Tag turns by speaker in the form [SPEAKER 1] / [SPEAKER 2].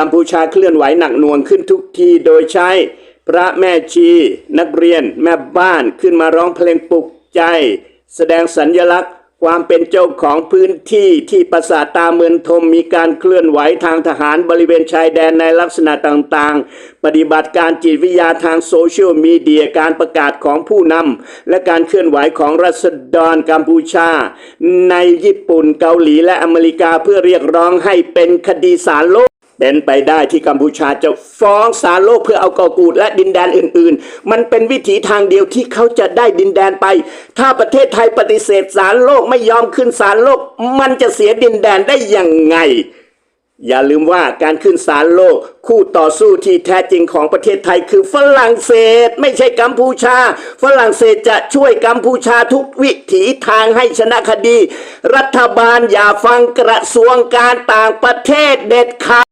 [SPEAKER 1] กัมพูชาเคลื่อนไหวหนักหน่วงขึ้นทุกทีโดยใช้ พระแม่ชี นักเรียน แม่บ้านขึ้นมาร้องเพลงปลุกใจ แสดงสัญญลักษณ์ ความเป็นเจ้าของพื้นที่ที่ปราสาทตาเมืองทมมีการเคลื่อนไหวทางทหารบริเวณชายแดนในลักษณะต่างๆ ปฏิบัติการจิตวิทยาทางโซเชียลมีเดียการประกาศของผู้นำและการเคลื่อนไหวของรัษฎรกัมพูชา ในญี่ปุ่นเกาหลีและอเมริกาเพื่อเรียกร้องให้เป็นคดีศาลโลก เป็นไปได้ที่กัมพูชาจะฟ้องศาลโลกเพื่อเอาเกากูดและดินแดนอื่น ๆ มันเป็นวิถีทางเดียวที่เขาจะได้ดินแดนไป ถ้าประเทศไทยปฏิเสธศาลโลกไม่ยอมขึ้นศาลโลก มันจะเสียดินแดนได้ยังไง อย่าลืมว่าการขึ้นศาลโลก คู่ต่อสู้ที่แท้จริงของประเทศไทยคือฝรั่งเศส ไม่ใช่กัมพูชา ฝรั่งเศสจะช่วยกัมพูชาทุกวิถีทางให้ชนะคดี รัฐบาลอย่าฟังกระทรวงการต่างประเทศเด็ดขาด